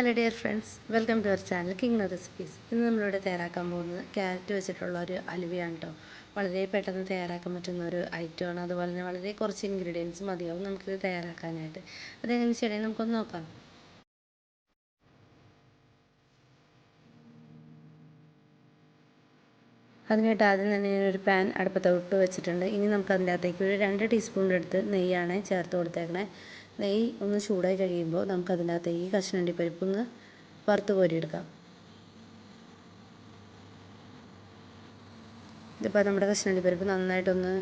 Hello dear friends welcome to our channel king recipes ഇന്ന് നമ്മളിവിടെ തയ്യാറാക്കാൻ പോകുന്നത് ക്യാരറ്റ് വെച്ചിട്ടുള്ള ഒരു അലുവയാണ് കേട്ടോ വളരെ പെട്ടെന്ന് തയ്യാറാക്കാൻ പറ്റുന്ന ഒരു ഐറ്റമാണ് അതുപോലെ തന്നെ വളരെ കുറച്ച് ഇൻഗ്രീഡിയൻസ് മതിയാവും നമുക്കിത് തയ്യാറാക്കാനായിട്ട്. അതെങ്ങനെ ചെയ്യണമെങ്കിൽ നമുക്കൊന്ന് നോക്കാം. അതിനായിട്ട് ആദ്യം തന്നെ ഞാനൊരു പാൻ അടുപ്പത്തോട്ട് വെച്ചിട്ടുണ്ട്. ഇനി നമുക്ക് അതിന്റെ അകത്തേക്ക് ഒരു രണ്ട് ടീസ്പൂൺ എടുത്ത് നെയ്യാണ് ചേർത്ത് കൊടുത്തേക്കണേ. നെയ്യ് ഒന്ന് ചൂടായി കഴിയുമ്പോൾ നമുക്ക് അതിനകത്ത് ഈ കശുവണ്ടി പരിപ്പ് ഒന്ന് വറുത്ത് കോരിയെടുക്കാം. ഇതിപ്പോൾ നമ്മുടെ കശുവണ്ടി പരിപ്പ് നന്നായിട്ടൊന്ന്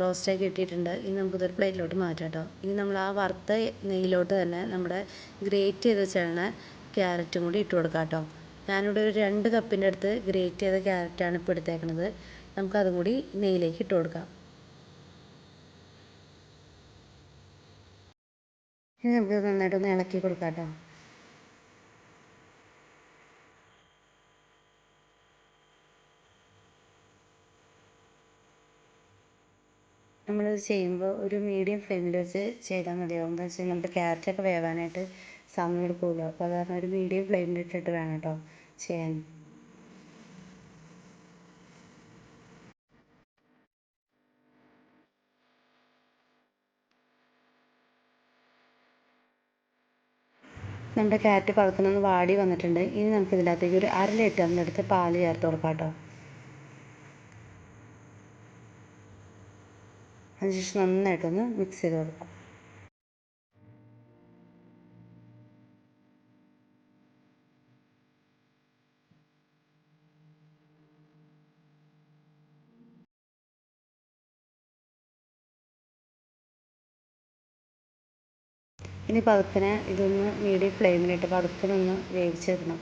റോസ്റ്റായി കിട്ടിയിട്ടുണ്ട്. ഇനി നമുക്കിതൊരു പ്ലേറ്റിലോട്ട് മാറ്റാം കേട്ടോ. ഇനി നമ്മൾ ആ വറുത്ത നെയ്യിലോട്ട് തന്നെ നമ്മുടെ ഗ്രേറ്റ് ചെയ്ത് വെച്ചാണ് ക്യാരറ്റും കൂടി ഇട്ട് കൊടുക്കാം കേട്ടോ. ഞാനിവിടെ ഒരു രണ്ട് കപ്പിന്റെ അടുത്ത് ഗ്രേറ്റ് ചെയ്ത ക്യാരറ്റാണ് ഇപ്പോൾ എടുത്തേക്കുന്നത് നമുക്കതും കൂടി നെയ്യിലേക്ക് ഇട്ട് കൊടുക്കാം. ഇനി നമുക്ക് നന്നായിട്ടൊന്ന് ഇളക്കി കൊടുക്കാം കേട്ടോ നമ്മളിത് ചെയ്യുമ്പോൾ ഒരു മീഡിയം ഫ്ലെയിമിൽ വെച്ച് ചെയ്താൽ മതിയാവും. എന്താ വെച്ചാൽ നമ്മുടെ ക്യാരറ്റൊക്കെ വേവാനായിട്ട് സമയം എടുക്കുമല്ലോ അപ്പോൾ അത് കാരണം ഒരു മീഡിയം ഫ്ലെയിമിൽ ഇട്ടിട്ട് വേണം കേട്ടോ ചെയ്യാൻ. നമ്മുടെ ക്യാരറ്റ് ഒന്ന് വാടി വന്നിട്ടുണ്ട്. ഇനി നമുക്ക് ഇതിനകത്തേക്ക് ഒരു അര ലിറ്ററിന്റെ അടുത്ത് പാൽ ചേർത്ത് കൊടുക്കാം കേട്ടോ. അതിനുശേഷം നന്നായിട്ടൊന്ന് മിക്സ് ചെയ്ത് കൊടുക്കാം. ഇനി പതുക്കനെ ഇതൊന്ന് മീഡിയം ഫ്ലെയിമിലിട്ട് പതുക്കനൊന്ന് വേവിച്ചെടുക്കണം.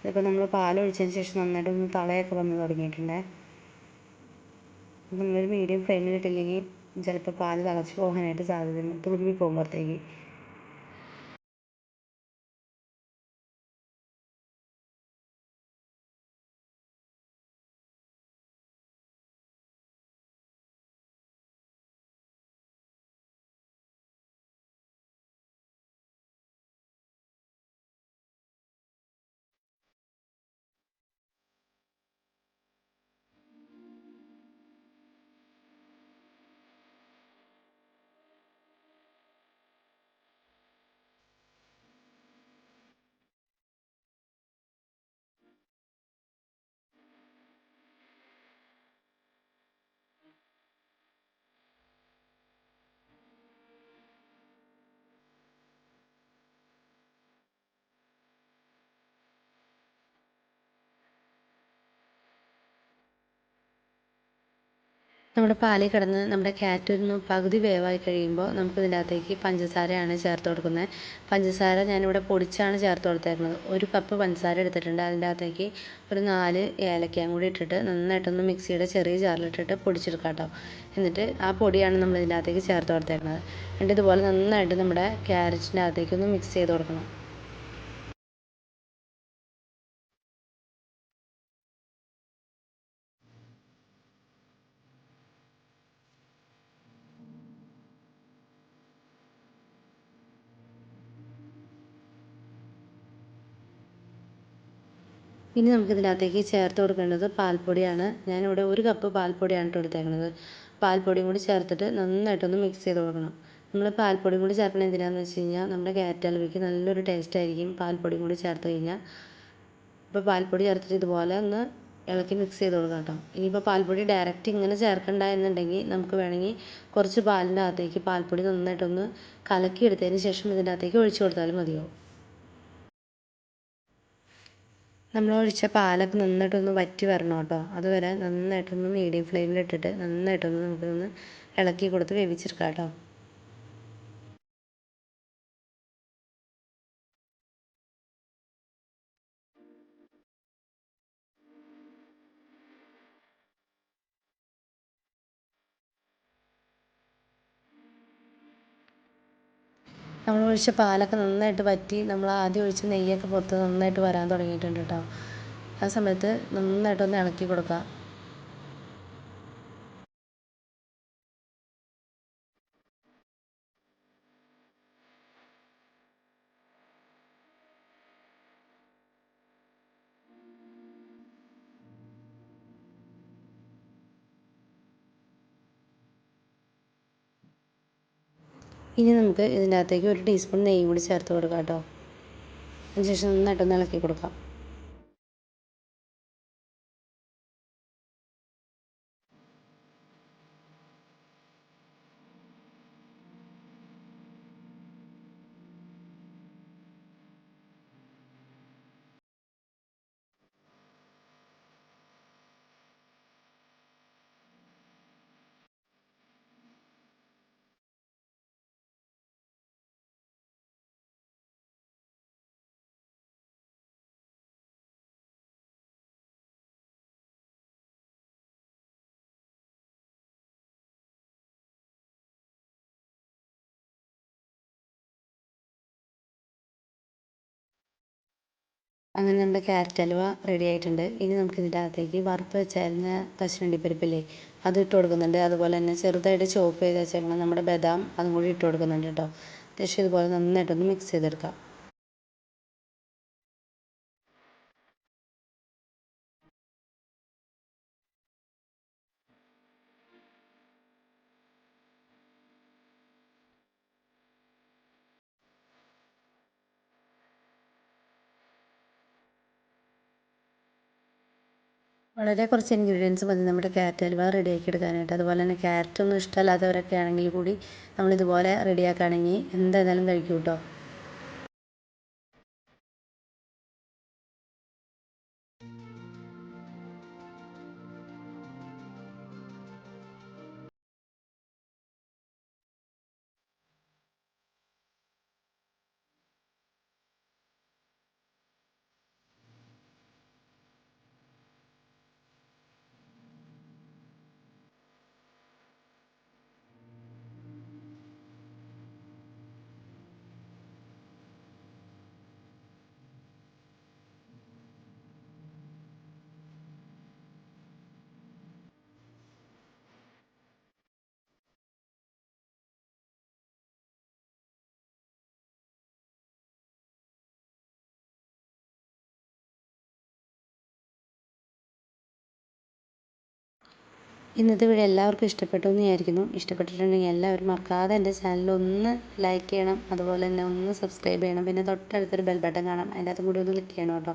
ഇതിപ്പോൾ നമ്മൾ പാലൊഴിച്ചതിന് ശേഷം നന്നായിട്ട് ഒന്ന് തളയൊക്കെ വന്ന് തുടങ്ങിയിട്ടുണ്ട്. നമ്മളൊരു മീഡിയം ഫ്ലെയിമിലിട്ടില്ലെങ്കിൽ ചിലപ്പോൾ പാൽ തിളച്ച് പോകാനായിട്ട് സാധ്യതയുണ്ട് തുളുമ്പി പോകും നമ്മുടെ പാൽ കിടന്ന് നമ്മുടെ ക്യാരറ്റ് ഒന്ന് പകുതി വേവായി കഴിയുമ്പോൾ നമുക്ക് ഇതിനകത്തേക്ക് പഞ്ചസാരയാണ് ചേർത്ത് കൊടുക്കുന്നത്. പഞ്ചസാര ഞാനിവിടെ പൊടിച്ചാണ് ചേർത്ത് കൊടുത്തേക്കുന്നത്. ഒരു കപ്പ് പഞ്ചസാര എടുത്തിട്ടുണ്ട്. അതിന്റെ അകത്തേക്ക് ഒരു നാല് ഏലക്കയും കൂടി ഇട്ടിട്ട് നന്നായിട്ടൊന്ന് മിക്സിയുടെ ചെറിയ ജാറിലിട്ടിട്ട് പൊടിച്ചെടുക്കാം കേട്ടോ എന്നിട്ട് ആ പൊടിയാണ് നമ്മൾ അകത്തേക്ക് ചേർത്ത് കൊടുത്തേക്കുന്നത്. എന്നിട്ട് ഇതുപോലെ നന്നായിട്ട് നമ്മുടെ ക്യാരറ്റിന്റെ അകത്തേക്ക് ഒന്ന് മിക്സ് ചെയ്ത് കൊടുക്കണം. ഇനി നമുക്ക് ഇതിനകത്തേക്ക് ചേർത്ത് കൊടുക്കേണ്ടത് പാൽപ്പൊടിയാണ്. ഞാനിവിടെ ഒരു കപ്പ് പാൽപ്പൊടിയാണ് കേട്ടോ എടുത്തേക്കുന്നത് പാൽപ്പൊടിയും കൂടി ചേർത്തിട്ട് നന്നായിട്ടൊന്ന് മിക്സ് ചെയ്ത് കൊടുക്കണം. നമ്മൾ പാൽപ്പൊടിയും കൂടി ചേർക്കുന്നത് എന്തിനാണെന്ന് വെച്ച് കഴിഞ്ഞാൽ നമ്മുടെ ക്യാരറ്റ് അലുവയ്ക്ക് നല്ലൊരു ടേസ്റ്റ് ആയിരിക്കും പാൽപ്പൊടിയും കൂടി ചേർത്ത് കഴിഞ്ഞാൽ. ഇപ്പോൾ പാൽപ്പൊടി ചേർത്തിട്ട് ഇതുപോലെ ഒന്ന് ഇളക്കി മിക്സ് ചെയ്ത് കൊടുക്കാം കേട്ടോ. ഇനിയിപ്പോൾ പാൽപ്പൊടി ഡയറക്റ്റ് ഇങ്ങനെ ചേർക്കണ്ട എന്നുണ്ടെങ്കിൽ നമുക്ക് വേണമെങ്കിൽ കുറച്ച് പാലിന്റെ അകത്തേക്ക് പാൽപ്പൊടി നന്നായിട്ടൊന്ന് കലക്കി എടുത്തതിന് ശേഷം ഇതിന്റെ അകത്തേക്ക് ഒഴിച്ച് കൊടുത്താലും മതിയാവും. നമ്മൾ ഒഴിച്ച പാലൊക്കെ നന്നായിട്ടൊന്ന് വറ്റി വരണം കേട്ടോ. അതുവരെ നന്നായിട്ടൊന്ന് മീഡിയം ഫ്ലെയിമിലിട്ടിട്ട് നന്നായിട്ടൊന്ന് നമുക്കൊന്ന് ഇളക്കി കൊടുത്ത് വേവിച്ചെടുക്കാം കേട്ടോ. നമ്മൾ ഒഴിച്ച പാലൊക്കെ നന്നായിട്ട് വറ്റി നമ്മൾ ആദ്യം ഒഴിച്ച നെയ്യൊക്കെ പുറത്ത് നന്നായിട്ട് വരാൻ തുടങ്ങിയിട്ടുണ്ട് കേട്ടോ ആ സമയത്ത് നന്നായിട്ടൊന്ന് ഇളക്കി കൊടുക്കുക. ഇനി നമുക്ക് ഇതിന്റെ അകത്തേക്ക് ഒരു ടീസ്പൂൺ നെയ്യും കൂടി ചേർത്ത് കൊടുക്കാം കേട്ടോ. അതിനുശേഷം നന്നായിട്ടൊന്ന് ഇളക്കി കൊടുക്കാം. അങ്ങനെ നമ്മുടെ ക്യാരറ്റ് ഹലുവ റെഡി ആയിട്ടുണ്ട്. ഇനി നമുക്ക് ഇതിന്റെ അകത്തേക്ക് വറുത്ത് വെച്ചായിരുന്ന കശുവണ്ടിപ്പരിപ്പില്ലേ അത് ഇട്ട് കൊടുക്കുന്നുണ്ട്. അതുപോലെ തന്നെ ചെറുതായിട്ട് ചോപ്പ് ചെയ്ത് വെച്ചേക്കുന്ന നമ്മുടെ ബദാം അതും കൂടി ഇട്ട് കൊടുക്കുന്നുണ്ട് കേട്ടോ. അത്യാവശ്യം ഇതുപോലെ നന്നായിട്ട് നന്നായിട്ടൊന്ന് മിക്സ് ചെയ്തെടുക്കാം. വളരെ കുറച്ച് ഇൻഗ്രീഡിയൻസ് മതി നമ്മുടെ ക്യാരറ്റ് ഹലുവ റെഡിയാക്കി എടുക്കാനായിട്ട്. അതുപോലെ തന്നെ ക്യാരറ്റ് ഒന്നും ഇഷ്ടമല്ലാത്തവരൊക്കെ ആണെങ്കിൽ കൂടി നമ്മൾ നമ്മളിതുപോലെ റെഡിയാക്കുകയാണെങ്കിൽ എന്തായാലും കഴിക്കും കേട്ടോ ഇന്നത്തെ വീഡിയോ എല്ലാവർക്കും ഇഷ്ടപ്പെട്ടു എന്ന് വിചാരിക്കുന്നു. ഇഷ്ടപ്പെട്ടിട്ടുണ്ടെങ്കിൽ എല്ലാവരും മറക്കാതെ എന്റെ ചാനൽ ഒന്ന് ലൈക്ക് ചെയ്യണം. അതുപോലെ തന്നെ ഒന്ന് സബ്സ്ക്രൈബ് ചെയ്യണം. പിന്നെ തൊട്ടടുത്തൊരു ബെൽ ബട്ടൺ കാണാം. അതിന്റെ അകത്തും കൂടി ഒന്ന് ക്ലിക്ക് ചെയ്യണം കേട്ടോ.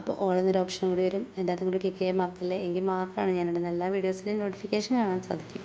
അപ്പോൾ ഓൾ എന്നൊരു ഓപ്ഷൻ കൂടി വരും. അതിന്റെ അകത്തും കൂടി ക്ലിക്ക് ചെയ്യാൻ മറക്കില്ല? എങ്കിൽ മാത്രമാണ് ഞാനിടുന്ന എല്ലാ വീഡിയോസിന്റെയും നോട്ടിഫിക്കേഷൻ കാണാൻ സാധിക്കും.